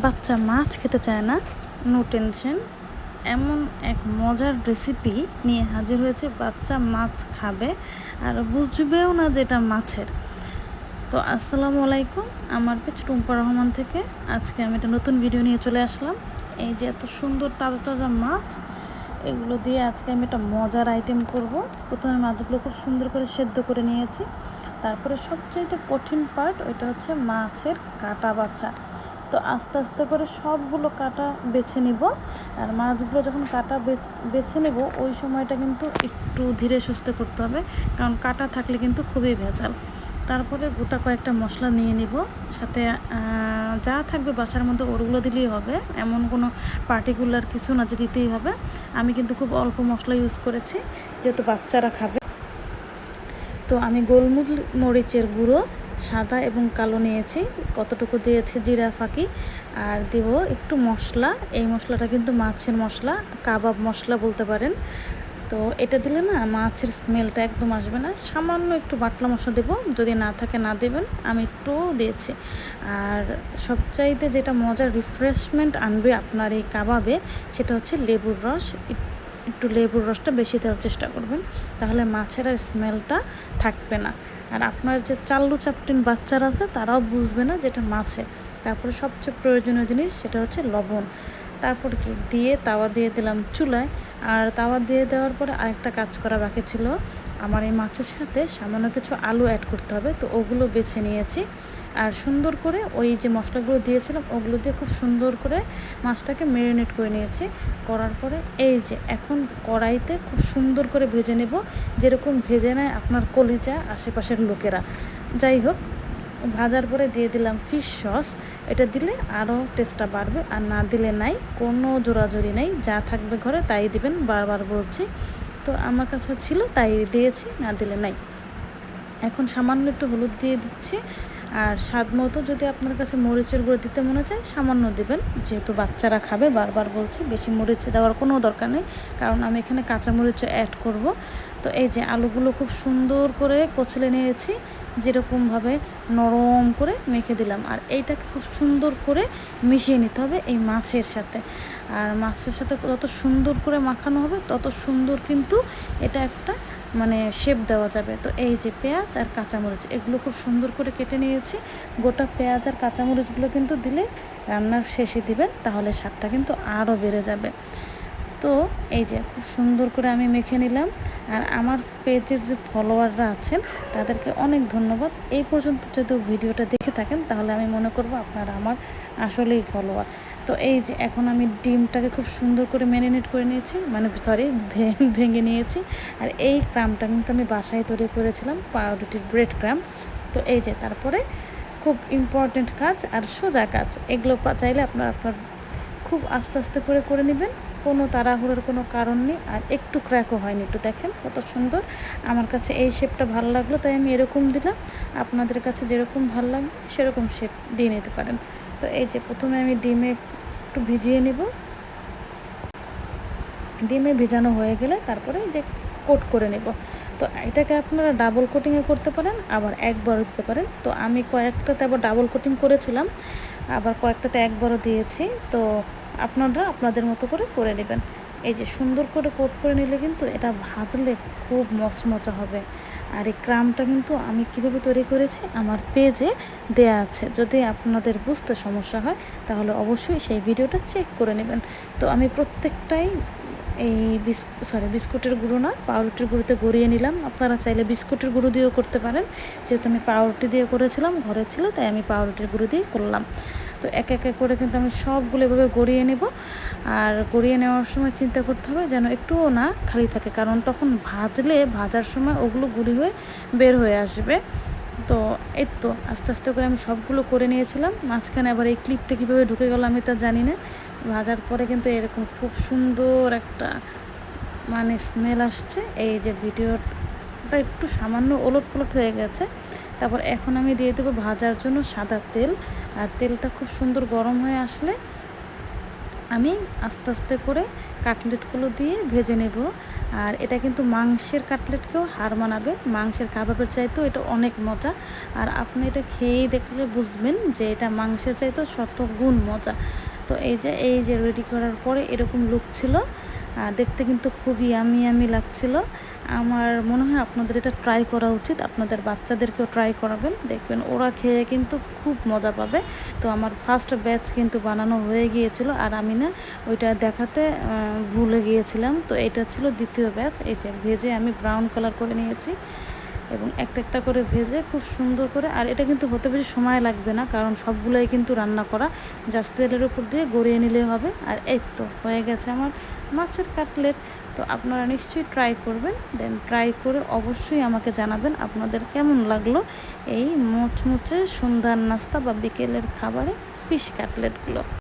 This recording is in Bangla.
বাচ্চা মাছ খেতে চায় না নো টেনশন এমন এক মজার রেসিপি নিয়ে হাজির হয়েছে, বাচ্চা মাছ খাবে আর বুঝবেও না যে এটা মাছের। তো আসসালামু আলাইকুম, আমার পেজ টুম্পা রহমান থেকে। আজকে আমি একটা নতুন ভিডিও নিয়ে চলে আসলাম। এই যে এত সুন্দর তাজা তাজা মাছ, এগুলো দিয়ে আজকে আমি একটা মজার আইটেম করব। প্রথমে মাছগুলো খুব সুন্দর করে সেদ্ধ করে নিয়েছি। তারপরে সবচাইতে কঠিন পার্ট ওইটা হচ্ছে মাছের কাটা বাছা। তো আস্তে আস্তে করে সবগুলো কাটা বেছে নিব। আর মাছগুলো যখন কাটা বেছে নেব, ওই সময়টা কিন্তু একটু ধীরে সুস্থে করতে হবে, কারণ কাটা থাকলে কিন্তু খুবই ভেজাল। তারপরে গোটা কয়েকটা মশলা নিয়ে নিব, সাথে যা থাকবে বাসার মধ্যে ওরগুলো দিলেই হবে। এমন কোনো পার্টিকুলার কিছু না যে দিতেই হবে। আমি কিন্তু খুব অল্প মশলা ইউজ করেছি, যেহেতু বাচ্চারা খাবে। তো আমি গোলমুল মরিচের গুঁড়ো সাদা এবং কালো নিয়েছি। কতটুকু দিয়েছি জিরা ফাঁকি। আর দেব একটু মশলা। এই মশলাটা কিন্তু মাছের মশলা, কাবাব মশলা বলতে পারেন। তো এটা দিলে না মাছের স্মেলটা একদম আসবে না। সামান্য একটু বাটলা মশলা দেবো। যদি না থাকে না দেবেন, আমি একটু দিয়েছি। আর সবচাইতে যেটা মজার রিফ্রেশমেন্ট আনবে আপনার এই কাবাবে, সেটা হচ্ছে লেবুর রস। একটু লেবুর রসটা বেশি দেওয়ার চেষ্টা করবেন। তাহলে মাছের আর স্মেলটা থাকবে না। আর আপনার যে চাল্লু চাপটিন বাচ্চারা আছে, তারাও বুঝবে না যেটা মাছে। তারপরে সবচেয়ে প্রয়োজনীয় জিনিস সেটা হচ্ছে লবণ। তারপর কি? দিয়ে তাওয়া দিয়ে দিলাম চুলায়। আর তাওয়া দিয়ে দেওয়ার পরে আরেকটা কাজ করা বাকি ছিল। আমার এই মাছের সাথে সামান্য কিছু আলু অ্যাড করতে হবে। তো ওগুলো বেছে নিয়েছি। আর সুন্দর করে ওই যে মশলাগুলো দিয়েছিলাম, ওগুলো দিয়ে খুব সুন্দর করে মাছটাকে ম্যারিনেট করে নিয়েছি। করার পরে এই যে এখন কড়াইতে খুব সুন্দর করে ভেজে নেব। যেরকম ভেজে নেয় আপনার কলিজা, আশেপাশের লোকেরা। যাই হোক ভাজার পরে দিয়ে দিলাম ফিশ সস এটা দিলে আরও টেস্টটা বাড়বে, আর না দিলে নাই, কোনো জোরাজোরি নেই, যা থাকবে ঘরে তাই দিবেন, বারবার বলছি। তো আমার কাছে ছিল, তাই দিয়েছি, না দিলে নাই। এখন সামান্য একটু হলুদ দিয়ে দিচ্ছি আর স্বাদ মতো যদি আপনার কাছে মরিচের গুঁড়ো দিতে মনে চায়, সামান্য দেবেন। যেহেতু বাচ্চারা খাবে, বারবার বলছি, বেশি মরিচ দেওয়ার কোনো দরকার নেই, কারণ আমি এখানে কাঁচা মরিচও অ্যাড করব। তো এই যে আলুগুলো খুব সুন্দর করে কচলে নিয়েছি, যেরকমভাবে নরম করে মেখে দিলাম। আর এইটাকে খুব সুন্দর করে মিশিয়ে নিতে হবে এই মাছের সাথে। আর মাছের সাথে যত সুন্দর করে মাখানো হবে, তত সুন্দর কিন্তু এটা একটা মানে শেপ দেওয়া যাবে। তো এই যে পেঁয়াজ আর কাঁচামরিচ, এগুলো খুব সুন্দর করে কেটে নিয়েছি। গোটা পেঁয়াজ আর কাঁচামরিচগুলো কিন্তু দিলে রান্নার শেষে দিবেন, তাহলে স্বাদটা কিন্তু আরও বেড়ে যাবে। তো এই যে খুব সুন্দর করে আমি মেখে নিলাম। আর আমার পেজের যে ফলোয়াররা আছেন, তাদেরকে অনেক ধন্যবাদ। এই পর্যন্ত যদি ভিডিওটা দেখে থাকেন, তাহলে আমি মনে করব আপনারা আমার আসলেই ফলোয়ার। তো এই যে এখন আমি ডিমটাকে খুব সুন্দর করে ম্যারিনেট করে নিয়েছি মানে সরি ভেঙে নিয়েছি। আর এই ক্রামটা কিন্তু আমি বাসায় তৈরি করেছিলাম, পাউরুটির ব্রেড ক্রাম তো এই যে তারপরে খুব ইম্পর্ট্যান্ট কাজ আর সোজা কাজ, এগুলো চাইলে আপনার আপনার খুব আস্তে আস্তে করে করে নেবেন, কোনো তাড়াহুড়োর কোনো কারণ নেই। আর একটু ক্র্যাকও হয়নি, একটু দেখেন কত সুন্দর। আমার কাছে এই শেপটা ভালো লাগল, তাই আমি এরকম দিলাম। আপনাদের কাছে যেরকম ভালো লাগবে, সেরকম শেপ দিয়ে নিতে পারেন। তো এই যে প্রথমে আমি ডিমে একটু ভিজিয়ে নেব। ডিমে ভেজানো হয়ে গেলে তারপরে যে কোট করে নেব। তো এটাকে আপনারা ডাবল কোটিংয়ে করতে পারেন, আবার একবারও দিতে পারেন। তো আমি কয়েকটাতে আবার ডাবল কোটিং করেছিলাম, আবার কয়েকটাতে একবারও দিয়েছি। তো আপনারা আপনাদের মতো করে করে নেবেন। এই যে সুন্দর করে কোট করে নিলে কিন্তু এটা ভাজলে খুব মচমচা হবে। আর এই ক্রামটা কিন্তু আমি কীভাবে তৈরি করেছি? আমার পেজে দেয়া আছে। যদি আপনাদের বুঝতে সমস্যা হয়, তাহলে অবশ্যই সেই ভিডিওটা চেক করে নেবেন। তো আমি প্রত্যেকটাই এই বিস সরি বিস্কুটের গুঁড়ো না, পাউরুটির গুঁড়োতে গড়িয়ে নিলাম। আপনারা চাইলে বিস্কুটের গুঁড়ো দিয়েও করতে পারেন। যেহেতু আমি পাউরুটি দিয়ে করেছিলাম, ঘরে ছিল, তাই আমি পাউরুটির গুঁড়ো দিয়ে করলাম। তো এক এক করে কিন্তু আমি সবগুলো এভাবে গড়িয়ে নেব। আর গড়িয়ে নেওয়ার সময় চিন্তা করতে হবে যেন একটুও না খালি থাকে, কারণ তখন ভাজলে, ভাজার সময় ওগুলো গুঁড়ি হয়ে বের হয়ে আসবে। তো এই তো, আস্তে আস্তে করে আমি সবগুলো করে নিয়েছিলাম। মাঝখানে আবার এই ক্লিপটা কীভাবে ঢুকে গেল আমি তা জানি না। ভাজার পরে কিন্তু এরকম খুব সুন্দর একটা মানে স্মেল আসছে। এই যে ভিডিওটা একটু সামান্য ওলট পলট হয়ে গেছে। তারপর এখন আমি দিয়ে দেবো ভাজার জন্য সাদা তেল। আর তেলটা খুব সুন্দর গরম হয়ে আসলে আমি আস্তে আস্তে করে কাটলেটগুলো দিয়ে ভেজে নেব। আর এটা কিন্তু মাংসের কাটলেটকেও হার মানাবে। মাংসের কাবাবের চাইতেও এটা অনেক মজা। আর আপনি এটা খেয়েই দেখলে বুঝবেন যে এটা মাংসের চাইতেও শত গুণ মজা। তো এই যে এই যে রেডি করার পরে এরকম লুক ছিল। দেখতে কিন্তু খুবই আমি আমি লাগছিল। আমার মনে হয় আপনাদের এটা ট্রাই করা উচিত। আপনাদের বাচ্চাদেরকেও ট্রাই করাবেন। দেখবেন ওরা খেয়ে কিন্তু খুব মজা পাবে। তো আমার ফার্স্ট ব্যাচ কিন্তু বানানো হয়ে গিয়েছিল আর আমি না ওইটা দেখাতে ভুলে গিয়েছিলাম। তো এটা ছিল দ্বিতীয় ব্যাচ এই যে, ভেজে আমি ব্রাউন কালার করে নিয়েছি। এবং একটা একটা করে ভেজে খুব সুন্দর করে, আর এটা কিন্তু হতে বেশি সময় লাগবে না, কারণ সবগুলোই কিন্তু রান্না করা। জাস্ট তেলের উপর দিয়ে গড়িয়ে নিলে হবে, আর এই তো হয়ে গেছে আমার মাছের কাটলেট। তো আপনারা নিশ্চয়ই ট্রাই করবেন দেন ট্রাই করে অবশ্যই আমাকে জানাবেন আপনাদের কেমন লাগল এই মুচমুচে সন্ধ্যার নাস্তা বা বিকেলের খাবারে ফিশ কাটলেটগুলো